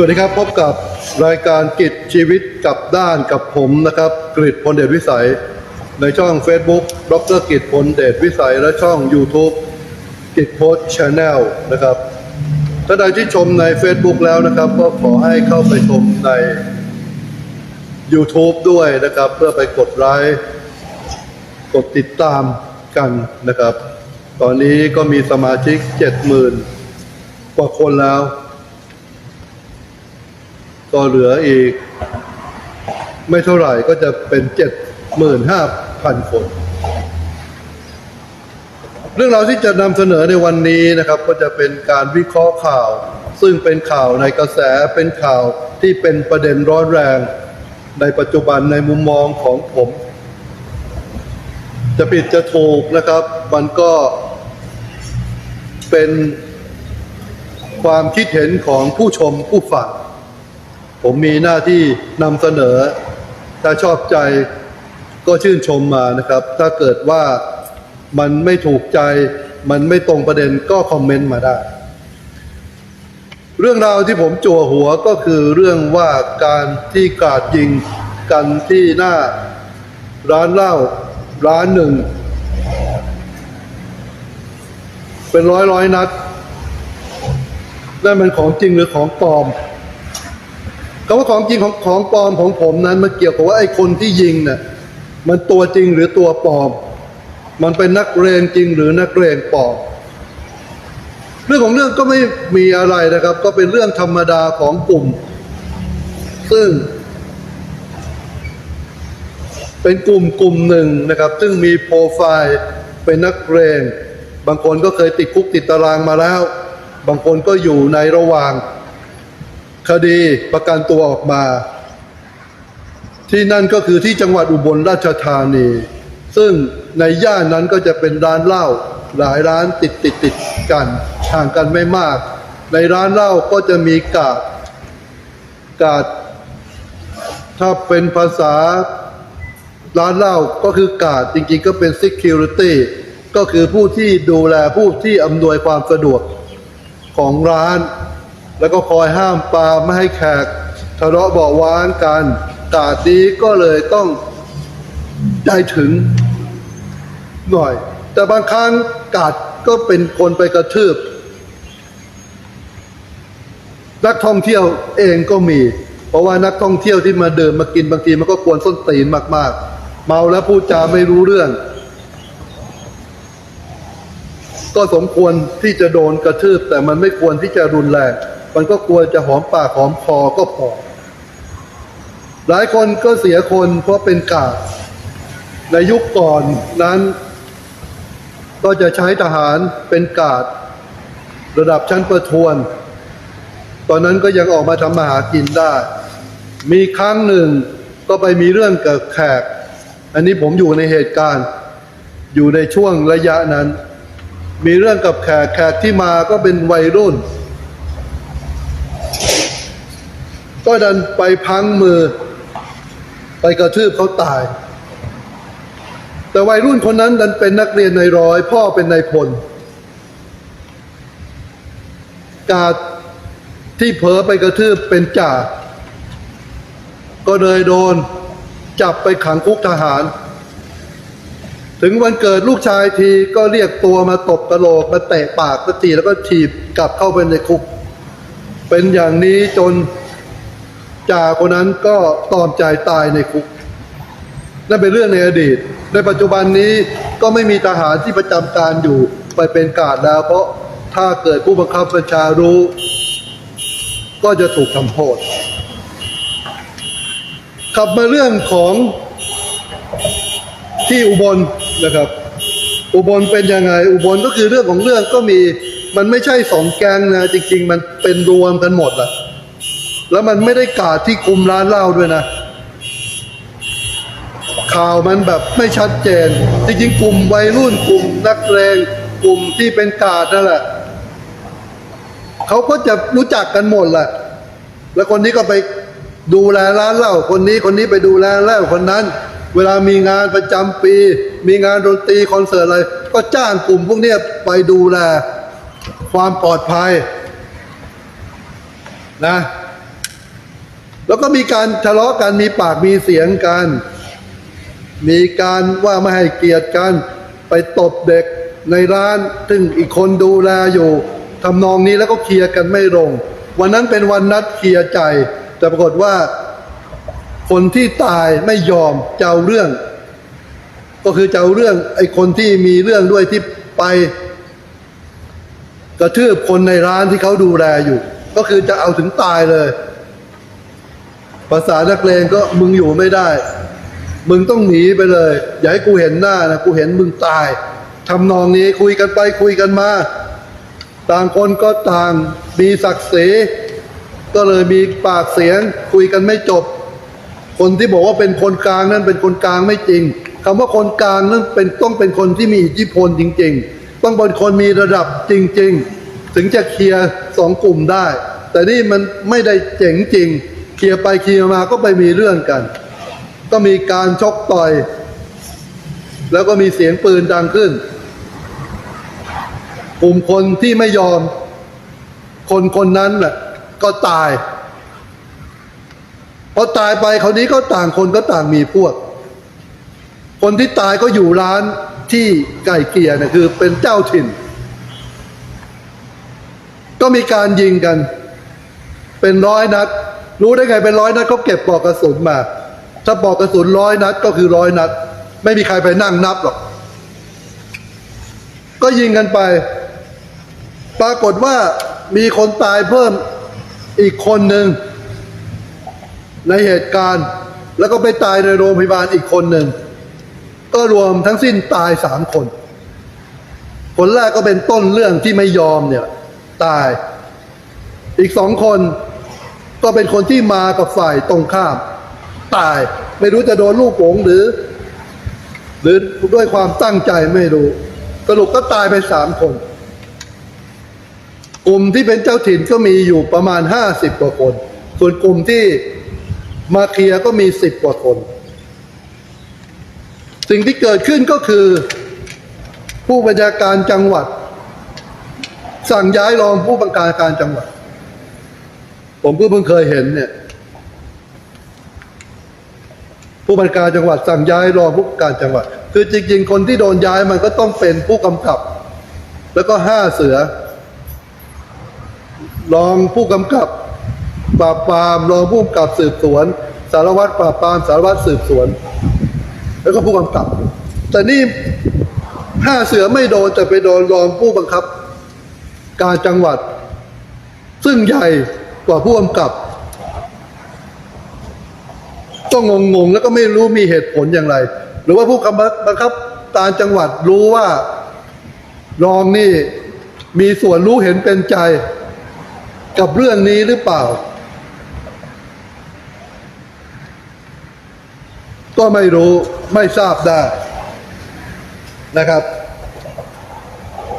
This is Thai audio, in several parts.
สวัสดีครับพบกับรายการกิจชีวิตกับด้านกับผมนะครับกริดพลเดชวิสัย ในช่อง Facebook ดรกิจพลเดชวิสัย และช่อง YouTube กิจโพสชาแนลนะครับท่านใดที่ชมใน Facebook แล้วนะครับ ก็ขอให้เข้าไปชมใน YouTube ด้วยนะครับ เพื่อไปกดไลค์กดติดตามกันนะครับ ตอนนี้ก็มีสมาชิก 70,000 กว่าคนแล้ว ก็เหลืออีก ไม่เท่าไหร่ก็จะเป็น75,000คน เรื่องราวที่จะนำเสนอในวันนี้นะครับ ก็จะเป็นการวิเคราะห์ข่าว ซึ่งเป็นข่าวในกระแสเป็นข่าวที่เป็นประเด็นร้อนแรง ในปัจจุบันในมุมมองของผม จะผิดจะถูกนะครับ มันก็เป็นความคิดเห็นของผู้ชมผู้ฟัง ผมมีหน้าที่นำเสนอ ถ้าชอบใจก็ชื่นชมมานะครับ ถ้าเกิดว่ามันไม่ถูกใจ มันไม่ตรงประเด็นก็คอมเมนต์มาได้ เรื่องราวที่ผมจั่วหัวก็คือเรื่องว่าการที่กาดยิงกันที่หน้าร้านเหล้าร้านหนึ่ง เป็นร้อยร้อยนัดนั่นมันของจริงหรือของปลอม คำว่าของจริงของของปลอมของผมนั้น มันเกี่ยวกับว่าไอ้คนที่ยิงน่ะมันตัวจริงหรือตัวปลอม มันเป็นนักเรียนจริงหรือนักเรียนปลอม เรื่องของเรื่องก็ไม่มีอะไรนะครับ ก็เป็นเรื่องธรรมดาของกลุ่ม ซึ่ง เป็นกลุ่มกลุ่มหนึ่งนะครับ ซึ่งมีโปรไฟล์เป็นนักเรียนบางคนก็เคยติดคุกติดตารางมาแล้ว บางคนก็อยู่ในระหว่าง คดีประกันตัวออกมา ที่นั่นก็คือที่จังหวัดอุบลราชธานี ซึ่งในย่านนั้นก็จะเป็นร้านเหล้าหลายร้านติดติดติดกันห่างกันไม่มาก ในร้านเหล้าก็จะมีกาดกาดถ้าเป็นภาษาร้านเหล้าก็คือกาดจริงๆก็เป็น security ก็คือผู้ที่ดูแลผู้ที่อำนวยความสะดวกของร้าน แล้วก็คอยห้ามปามไม่ให้แขกทะเลาะเบาะว้างกันกาดนี้ก็เลยต้องใจถึงหน่อย แต่บางครั้งกาดก็เป็นคนไปกระทืบนักท่องเที่ยวเองก็มี เพราะว่านักท่องเที่ยวที่มาเดินมากินบางทีมันก็ควรส้นตีนมาก ๆ เมาแล้วพูดจาไม่รู้เรื่อง ก็สมควรที่จะโดนกระทืบแต่มันไม่ควรที่จะรุนแรง มันก็ควรจะหอมปากหอมคอก็พอ หลายคนก็เสียคนเพราะเป็นกาดในยุคก่อนนั้น ก็จะใช้ทหารเป็นกาดระดับชั้นประทวน ตอนนั้นก็ยังออกมาทำมาหากินได้ มีครั้งหนึ่งก็ไปมีเรื่องกับแขก อันนี้ผมอยู่ในเหตุการณ์ อยู่ในช่วงระยะนั้น มีเรื่องกับแขกแขกที่มาก็เป็นวัยรุ่น ก็ดันไปพังมือ ไปกระทืบเขาตาย แต่วัยรุ่นคนนั้นดันเป็นนักเรียนในร้อย พ่อเป็นนายพล กาดที่เผลอไปกระทืบเป็นจ่า ก็เลยโดนจับไปขังคุกทหาร ถึงวันเกิดลูกชายทีก็เรียกตัวมาตบกระโหลกมาเตะปากสักทีแล้วก็ถีบกลับเข้าไปในคุก เป็นอย่างนี้จน จ่าคนนั้นก็ตอมใจตายในคุกนั่นเป็นเรื่องในอดีต ในปัจจุบันนี้ก็ไม่มีทหารที่ประจำการอยู่ไปเป็นกาดแล้ว เพราะถ้าเกิดผู้บังคับบัญชารู้ ก็จะถูกทำโทษขับมาเรื่องของที่อุบลนะครับ อุบลเป็นยังไง อุบลก็คือเรื่องของเรื่องก็มีมันไม่ใช่สองแกงนะจริง ๆ มันเป็นรวมกันหมดอะ แล้วมันไม่ได้กาดที่คุมร้านเหล้าด้วยนะ ข่าวมันแบบไม่ชัดเจน จริงๆกลุ่มวัยรุ่นกลุ่มนักเลงกลุ่มที่เป็นกาดนั่นแหละเขาก็จะรู้จักกันหมดแหละ แล้วคนนี้ก็ไปดูแลร้านเหล้าคนนี้คนนี้ไปดูแลเหล้าคนนั้น เวลามีงานประจำปี มีงานดนตรีคอนเสิร์ตอะไร ก็จ้างกลุ่มพวกนี้ไปดูแลความปลอดภัยนะ แล้วก็มีการทะเลาะกันมีปากมีเสียงกัน มีการว่าไม่ให้เกียรติกัน ไปตบเด็กในร้านซึ่งอีกคนดูแลอยู่ทำนองนี้แล้วก็เคลียร์กันไม่ลง วันนั้นเป็นวันนัดเคลียร์ใจ แต่ปรากฏว่า คนที่ตายไม่ยอมเจะเอาเรื่อง ก็คือเจะเอาเรื่องไอ้คนที่มีเรื่องด้วยที่ไป กระทืบคนในร้านที่เขาดูแลอยู่ ก็คือจะเอาถึงตายเลย ภาษานักเลงก็มึงอยู่ไม่ได้ มึงต้องหนีไปเลย อย่าให้กูเห็นหน้านะกูเห็นมึงตายทำนองนี้คุยกันไปคุยกันมา ต่างคนก็ต่างมีศักดิ์ศรีก็เลยมีปากเสียงคุยกันไม่จบ คนที่บอกว่าเป็นคนกลางนั่นเป็นคนกลางไม่จริงคำว่าคนกลางนั่นเป็นต้องเป็นคนที่มีอิทธิพลจริง ๆ ต้องเป็นคนมีระดับจริง ๆ ถึงจะเคลียร์สองกลุ่มได้ แต่นี่มันไม่ได้เจ๋งจริง เคลียร์ไปเคลียร์มาก็ไปมีเรื่องกัน ก็มีการชกต่อย แล้วก็มีเสียงปืนดังขึ้น กลุ่มคนที่ไม่ยอม คนคนนั้นแหละก็ตายพอตายไปคราวนี้ก็ต่างคนก็ต่างมีพวก คนที่ตายก็อยู่ร้านที่ไก่เกียเนี่ยคือเป็นเจ้าถิ่น ก็มีการยิงกัน เป็นร้อยนัด รู้ได้ไงเป็นร้อยนัดเขาเก็บปลอกกระสุนมา ถ้าปลอกกระสุนร้อยนัดก็คือร้อยนัด ไม่มีใครไปนั่งนับหรอก ก็ยิงกันไป ปรากฏว่ามีคนตายเพิ่มอีกคนหนึ่งในเหตุการณ์ แล้วก็ไปตายในโรงพยาบาลอีกคนหนึ่ง ก็รวมทั้งสิ้นตายสามคน คนแรกก็เป็นต้นเรื่องที่ไม่ยอมเนี่ย ตาย อีกสองคน ก็เป็นคนที่มากับฝ่ายตรงข้าม ตายไม่รู้จะโดนลูกหลงหรือ หรือด้วยความตั้งใจไม่รู้ สรุปก็ตายไปสามคน กลุ่มที่เป็นเจ้าถิ่นก็มีอยู่ประมาณห้าสิบกว่าคน ส่วนกลุ่มที่มาเคลียก็มีสิบกว่าคน สิ่งที่เกิดขึ้นก็คือ ผู้บัญชาการจังหวัด สั่งย้ายรองผู้บัญชาการจังหวัด ผมก็เพิ่งเคยเห็นเนี่ย ผู้บัญชาการจังหวัดสั่งย้ายรองผู้บัญชาการจังหวัด คือจริงๆ คนที่โดนย้ายมันก็ต้องเป็นผู้กำกับ แล้วก็ห้าเสือ รองผู้กำกับ ปราบปรามรองผู้กำกับสืบสวน สารวัตรปราบปรามสารวัตรสืบสวน แล้วก็ผู้กำกับ แต่นี่ห้าเสือไม่โดนแต่ไปโดนรองผู้บังคับ การจังหวัด ซึ่งใหญ่ กว่าผู้กำกับต้องงงๆแล้วก็ไม่รู้มีเหตุผลอย่างไร หรือว่าผู้กำกับบังคับการจังหวัดรู้ว่ารองนี่มีส่วนรู้เห็นเป็นใจกับเรื่องนี้หรือเปล่า ก็ไม่รู้ไม่ทราบได้นะครับ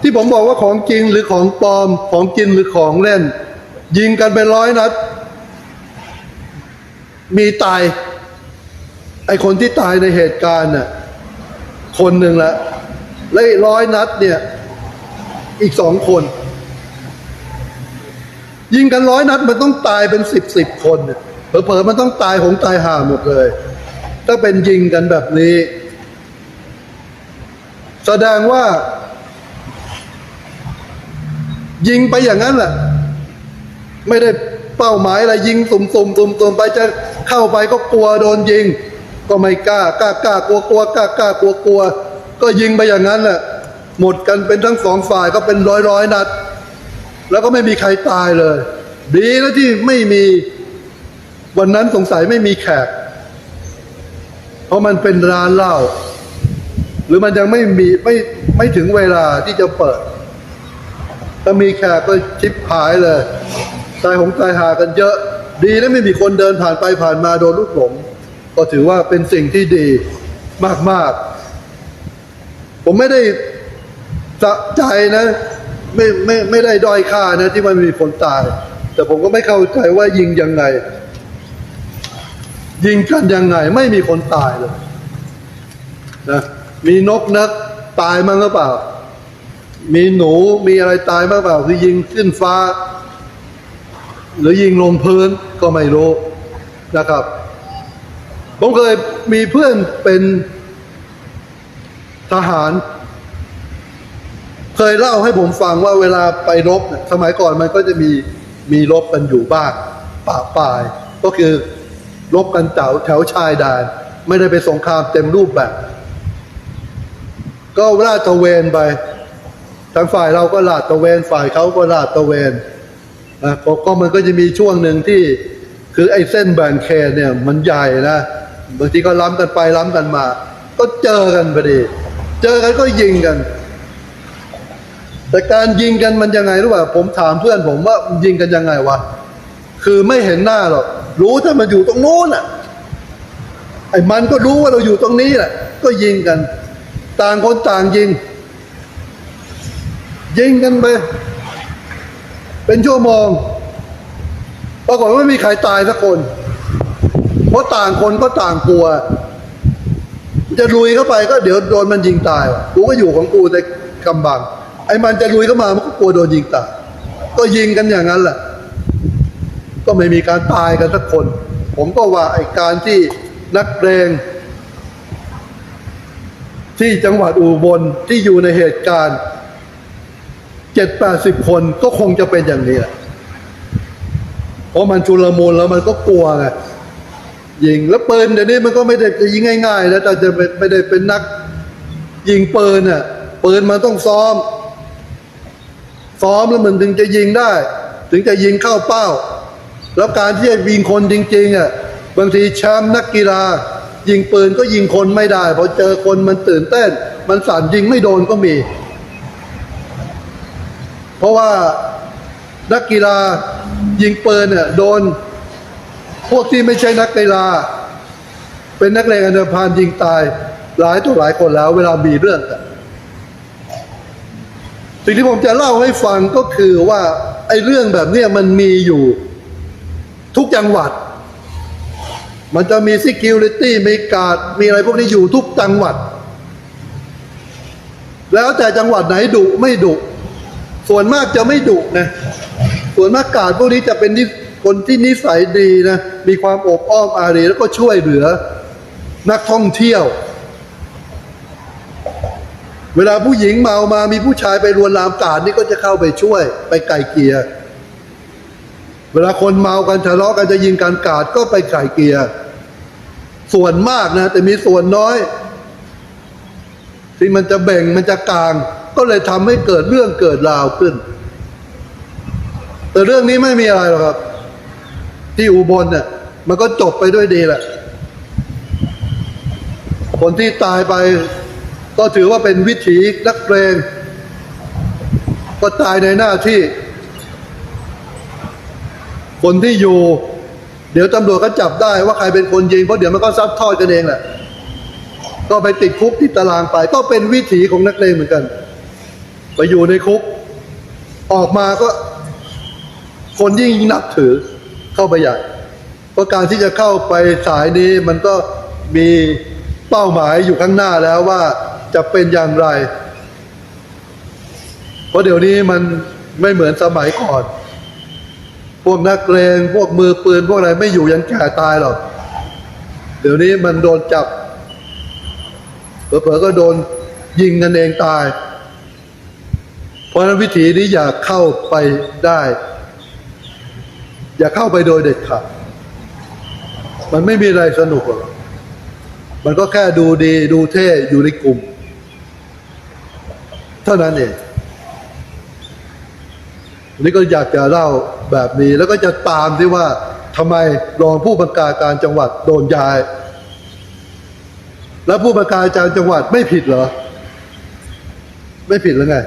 ที่ผมบอกว่าของจริงหรือของปลอมของจริงหรือของเล่น ยิงกันเป็นร้อยนัด มีตาย ไอคนที่ตายในเหตุการณ์น่ะคนหนึ่งละและร้อยนัดเนี่ย อีกสองคน ยิงกันร้อยนัดมันต้องตายเป็นสิบสิบคนเนี่ยเผลอๆมันต้องตายของตายห่าหมดเลย ถ้าเป็นยิงกันแบบนี้ แสดงว่า ยิงไปอย่างนั้นแหละ ไม่ได้เป้าหมายอะไรยิงสุ่มๆสุ่มๆไปจะเข้าไปก็กลัวโดนยิง ก็ไม่กล้ากล้ากล้ากลัวกลัวกล้ากล้ากลัวกลัวก็ยิงไปอย่างนั้นแหละหมดกันเป็นทั้งสองฝ่ายก็เป็นร้อยร้อยๆนัด แล้วก็ไม่มีใครตายเลย ดีนะที่ไม่มีวันนั้นสงสัยไม่มีแขก เพราะมันเป็นร้านเหล้าหรือมันยังไม่มีไม่ไม่ถึงเวลาที่จะเปิด ถ้ามีแขกก็ชิปหายเลย ตายของตายหากันเยอะ ดีนะไม่มีคนเดินผ่านไปผ่านมาโดนลูกหลง ก็ถือว่าเป็นสิ่งที่ดีมากๆ ผมไม่ได้สะใจนะ ไม่ไม่ไม่ได้ด้อยค่านะ ที่มันมีคนตาย แต่ผมก็ไม่เข้าใจว่ายิงยังไง ยิงกันยังไง ไม่มีคนตายเลยนะมีนกนักตายมั้งหรือเปล่า มีหนูมีอะไรตายบ้างเปล่า คือยิงขึ้นฟ้า หรือยิงลงพื้นก็ไม่รู้นะครับ ผมเคยมีเพื่อนเป็นทหาร เคยเล่าให้ผมฟังว่าเวลาไปรบสมัยก่อนมันก็จะมีมีรบกันอยู่บ้างป่าปลาย ก็คือรบกันแถวแถวชายแดนไม่ได้ไปสงครามเต็มรูปแบบ ก็ลาดตะเวนไปทางฝ่ายเราก็ลาดตะเวนฝ่ายเขาก็ลาดตะเวน นะก็ก็มันก็จะมีช่วงหนึ่งที่คือไอ้เส้นแบ่งเขตเนี่ย มันใหญ่นะบางทีก็ล้ำกันไปล้ำกันมา ก็เจอกันพอดี เจอกันก็ยิงกัน แต่การยิงกันมันยังไงรู้ป่ะผมถามเพื่อนผมว่ายิงกันยังไงวะคือไม่เห็นหน้าหรอกรู้ถ้ามันอยู่ตรงโน้นอะไอ้มันก็รู้ว่าเราอยู่ตรงนี้แหละก็ยิงกัน ต่างคนต่างยิง ยิงกันไป เป็นชั่วโมงปรากฏว่าไม่มีใครตายสักคน เพราะต่างคนก็ต่างกลัว จะลุยเข้าไปก็เดี๋ยวโดนมันยิงตาย กูก็อยู่ของกูในกำบัง ไอ้มันจะลุยเข้ามามันก็กลัวโดนยิงตาย ก็ยิงกันอย่างนั้นแหละ ก็ไม่มีการตายกันสักคน ผมก็ว่าไอ้การที่นักเรงที่จังหวัดอุบลที่อยู่ในเหตุการณ์ เจ็ดแปดสิบคนก็คงจะเป็นอย่างนี้แหละเพราะมันชุลมุนแล้วมันก็กลัวไงยิงแล้วปืนเดี๋ยวนี้มันก็ไม่ได้จะยิงง่ายๆ แล้วแต่จะไม่ได้เป็นนัก ยิงปืนอะปืนมันต้องซ้อม ซ้อมแล้วมันถึงจะยิงได้ ถึงจะยิงเข้าเป้า แล้วการที่จะยิงคนจริงๆอะบางทีแชมป์นักกีฬา ยิงปืนก็ยิงคนไม่ได้พอเจอคนมันตื่นเต้น มันสั่นยิงไม่โดนก็มี เพราะว่านักกีฬายิงปืนเนี่ยโดน พวกที่ไม่ใช่นักกีฬา เป็นนักเลงอันธพาลยิงตายหลายตัวหลายคนแล้ว เวลามีเรื่องกันสิ่งที่ผมจะเล่าให้ฟังก็คือว่าไอ้เรื่องแบบนี้มันมีอยู่ทุกจังหวัด มันจะมี security มีการดมีอะไรพวกนี้อยู่ทุกจังหวัด แล้วแต่จังหวัดไหนดุไม่ดุ ส่วนมากจะไม่ดุนะ ส่วนมากกาดพวกนี้จะเป็นคนที่นิสัยดีนะ มีความอบอ้อมอารีแล้วก็ช่วยเหลือ นักท่องเที่ยว เวลาผู้หญิงเมามามีผู้ชายไปรวนลามกาดนี่ก็จะเข้าไปช่วย ไปไก่เกลียเวลาคนเมากันทะเลาะกันจะยิงกันกาดก็ไปไก่เกลียส่วนมากนะ แต่มีส่วนน้อย ที่มันจะแบ่งมันจะกลาง ก็เลยทำให้เกิดเรื่องเกิดราวขึ้น แต่เรื่องนี้ไม่มีอะไรหรอกครับ ที่อุบลเนี่ยมันก็จบไปด้วยดีแหละ คนที่ตายไป ก็ถือว่าเป็นวิถีนักเรงก็ตายในหน้าที่ คนที่อยู่ เดี๋ยวตำรวจก็จับได้ว่าใครเป็นคนยิงเพราะเดี๋ยวมันก็ซัดทอดกันเองแหละก็ไปติดคุกติดตารางไป ก็เป็นวิถีของนักเลงเหมือนกัน ไปอยู่ในคุก ออกมาก็ คนยิ่งนับถือเข้าไปใหญ่เพราะการที่จะเข้าไปสายนี้มันก็มีเป้าหมายอยู่ข้างหน้าแล้วว่าจะเป็นอย่างไร เพราะเดี๋ยวนี้มันไม่เหมือนสมัยก่อน พวกนักเลงพวกมือปืน พวกอะไรไม่อยู่ยันแก่ตายหรอก เดี๋ยวนี้มันโดนจับเผลอๆก็โดนยิงกันเองตาย เพราะนั้นวิธีนี้อย่าเข้าไปได้ อย่าเข้าไปโดยเด็ดขาดมันไม่มีอะไรสนุกหรอกมันก็แค่ดูดีดูเท่อยู่ในกลุ่ม เท่านั้นเองนนี้ก็อยากจะเล่าแบบนี้ แล้วก็จะตามที่ว่าทำไมรองผู้บัญชาการจังหวัดโดนย้าย แล้วผู้บัญชาการจังหวัดไม่ผิดเหรอ ไม่ผิดหรือไง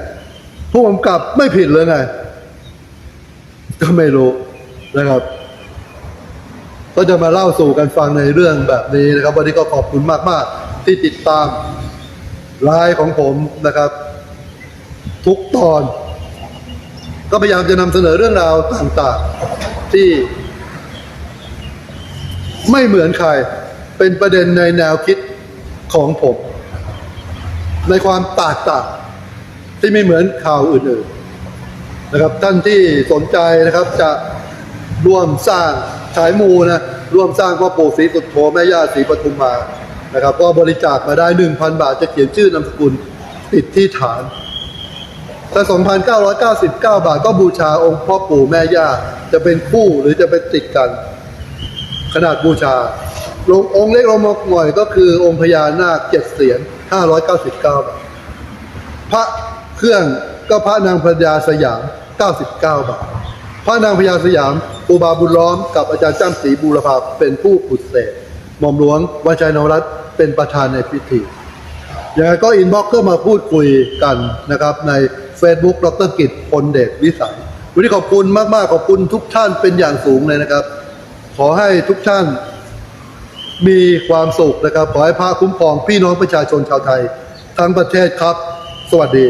ผู้กำกับไม่ผิดหรือไง ก็ไม่รู้นะครับ ก็จะมาเล่าสู่กันฟังในเรื่องแบบนี้นะครับ วันนี้ก็ขอบคุณมาก ๆ ที่ติดตามไลฟ์ของผมนะครับ ทุกตอน ก็พยายามจะนำเสนอเรื่องราวต่างๆ ที่ ไม่เหมือนใครเป็นประเด็นในแนวคิดของผม ในความตกต่าง ที่ไม่เหมือนข่าวอื่นๆนะครับ ท่านที่สนใจนะครับจะร่วมสร้างฉายมูนะร่วมสร้างพ่อปู่ศรีสุโธแม่ย่าศรีปทุมมานะครับก็บริจาคมาได้ 1,000 บาทจะเขียนชื่อนามสกุลติดที่ฐานถ้า2,999 บาทก็บูชาองค์พ่อปู่แม่ย่าจะเป็นคู่หรือจะเป็นติดกัน ขนาดบูชาลงองค์เล็กลงมาหน่อยก็คือองค์พญานาคเจ็ดเสียน599 บาท พระ เครื่องก็พระนางพญาสยาม 99 บาท พระนางพญาสยามครูบาบุญล้อมกับอาจารย์จ้ำศรีบูรพาเป็นผู้ปลุกเสกหม่อมหลวงวัชัยนวรัตน์เป็นประธานในพิธีอยังไงก็อินบ็อกซ์เข้ามาพูดคุยกันนะครับใน Facebook ดรกิจพลเดชวิสัยวันนี้ขอบคุณมากๆ ขอบคุณทุกท่านเป็นอย่างสูงเลยนะครับ ขอให้ทุกท่านมีความสุขนะครับ ขอให้พระคุ้มครองพี่น้องประชาชนชาวไทย ทั้งประเทศครับ สวัสดี